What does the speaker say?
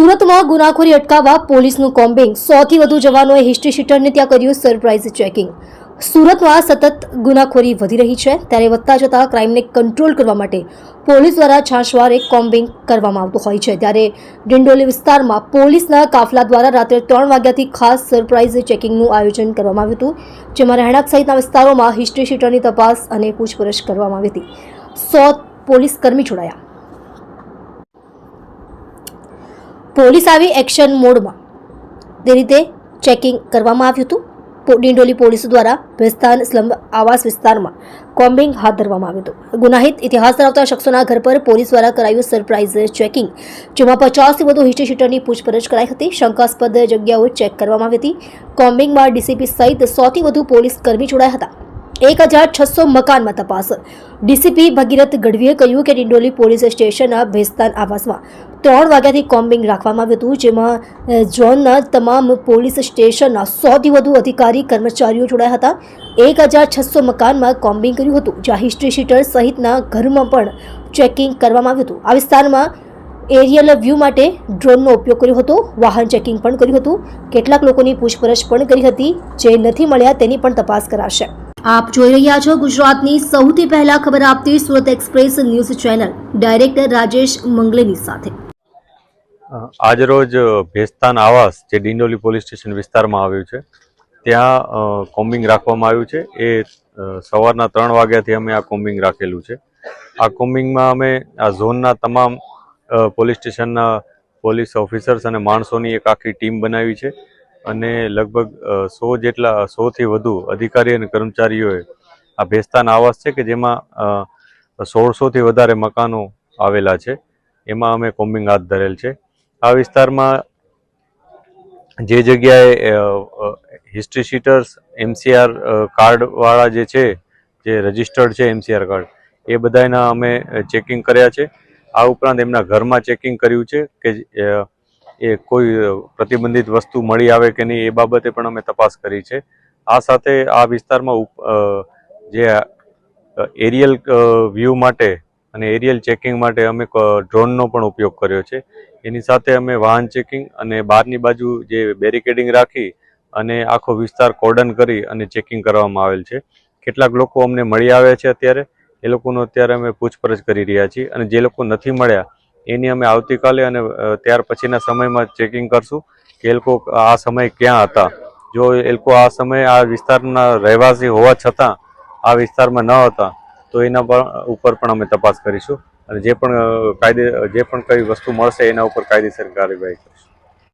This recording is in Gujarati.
સુરતમાં ગુનાખોરી અટકાવવા પોલીસનું કોમ્બિંગ. સોથી વધુ જવાનોએ હિસ્ટ્રી શીટરને ત્યાં કર્યું સરપ્રાઇઝ ચેકિંગ. સુરતમાં સતત ગુનાખોરી વધી રહી છે. ત્યારે વધતા જતા ક્રાઇમને કંટ્રોલ કરવા માટે પોલીસ દ્વારા છાશવારે કોમ્બિંગ કરવામાં આવતું હોય છે. ત્યારે ડિંડોલી વિસ્તારમાં પોલીસના કાફલા દ્વારા રાત્રે ત્રણ વાગ્યાથી ખાસ સરપ્રાઇઝ ચેકિંગનું આયોજન કરવામાં આવ્યું હતું, જેમાં રહેણાંક સહિતના વિસ્તારોમાં હિસ્ટ્રી શીટરની તપાસ અને પૂછપરછ કરવામાં આવી હતી. સો પોલીસ કર્મી જોડાયા. પોલીસ આવી એક્શન મોડમાં. તે રીતે ચેકિંગ કરવામાં આવ્યું હતું. ડિંડોલી પોલીસ દ્વારા ભેસ્તાન સ્લમ આવાસ વિસ્તારમાં કોમ્બિંગ હાથ ધરવામાં આવ્યું હતું. ગુનાહિત ઇતિહાસ ધરાવતા શખ્સોના ઘર પર પોલીસ દ્વારા કરાયું સરપ્રાઇઝ ચેકિંગ, જેમાં પચાસથી વધુ હિસ્ટ્રી શીટરની પૂછપરછ કરાઈ હતી. શંકાસ્પદ જગ્યાઓ ચેક કરવામાં આવી હતી. કોમ્બિંગમાં ડીસીપી સહિત સોથી વધુ પોલીસ કર્મી જોડાયા હતા. એક હજાર છસો મકાનમાં તપાસ. ડીસીપી ભગીરથ ગઢવીએ કહ્યું કે ડિંડોલી પોલીસ સ્ટેશનના ભેસ્તાન આવાસમાં ત્રણ વાગ્યાથી કોમ્બિંગ રાખવામાં આવ્યું હતું, જેમાં ઝોનના તમામ પોલીસ સ્ટેશનના સોથી વધુ અધિકારી, કર્મચારીઓ જોડાયા હતા. એક હજાર છસો મકાનમાં કોમ્બિંગ કર્યું હતું. જ્યાં હિસ્ટ્રી શીટર સહિતના ઘરમાં પણ ચેકિંગ કરવામાં આવ્યું હતું. આ વિસ્તારમાં એરિયલ વ્યૂ માટે ડ્રોનનો ઉપયોગ કર્યો હતો. વાહન ચેકિંગ પણ કર્યું હતું. કેટલાક લોકોની પૂછપરછ પણ કરી હતી. જે નથી મળ્યા તેની પણ તપાસ કરાશે. આપ જોઈ રહ્યા છો ગુજરાતની સૌથી પહેલા ખબર આપતી Surat express news channel. Director Rajesh Mangleni સાથે. આજરોજ ભેસ્તાન આવાસ જે ડિંડોલી પોલીસ સ્ટેશન વિસ્તારમાં આવ્યું છે, ત્યાં કોમ્બિંગ રાખવામાં આવ્યું છે. એ સવારના ત્રણ વાગ્યાથી અમે આ કોમ્બિંગ રાખેલું છે. આ કોમ્બિંગમાં અમે આ ઝોનના તમામ પોલીસ સ્ટેશનના પોલીસ ઓફિસર્સ અને માણસોની એક આખી ટીમ બનાવી છે. અને લગભગ સો જેટલા સોથી વધુ અધિકારી અને કર્મચારીઓએ આ ભેસ્તાન આવાસ છે કે જેમાં સોળસોથી વધારે મકાનો આવેલા છે. એમાં અમે કોમ્બિંગ હાથ ધરેલ છે. આ વિસ્તારમાં જે જગ્યાએ હિસ્ટ્રી શીટર્સ એમસીઆર કાર્ડવાળા જે છે, જે રજિસ્ટર્ડ છે એમસીઆર કાર્ડ એ બધાના અમે ચેકિંગ કર્યા છે. આ ઉપરાંત એમના ઘરમાં ચેકિંગ કર્યું છે કે એ કોઈ પ્રતિબંધિત વસ્તુ મળી આવે કે નહીં એ બાબતે પણ અમે તપાસ કરી છે. આ સાથે આ વિસ્તારમાં જે એરિયલ વ્યૂ માટે અને એરિયલ ચેકિંગ માટે અમે ડ્રોનનો પણ ઉપયોગ કર્યો છે. એની સાથે અમે વાહન ચેકિંગ અને બહારની બાજુ જે બેરિકેડિંગ રાખી અને આખો વિસ્તાર કોર્ડન કરી અને ચેકિંગ કરવામાં આવેલ છે. કેટલાક લોકો અમને મળી આવ્યા છે અત્યારે. એ લોકોનો અત્યારે અમે પૂછપરછ કરી રહ્યા છીએ અને જે લોકો નથી મળ્યા એની અમે આવતીકાલે અને ત્યાર પછીના સમયમાં ચેકિંગ કરશું કે એ લોકો આ સમય ક્યાં હતા. જો એ લોકો આ સમયે આ વિસ્તારના રહેવાસી હોવા છતાં આ વિસ્તારમાં ન હતા, તો એના પર, ઉપર પણ અમે તપાસ કરીશું અને જે પણ કાયદે, જે પણ કઈ વસ્તુ મળશે એના ઉપર કાયદેસર કાર્યવાહી કરીશું.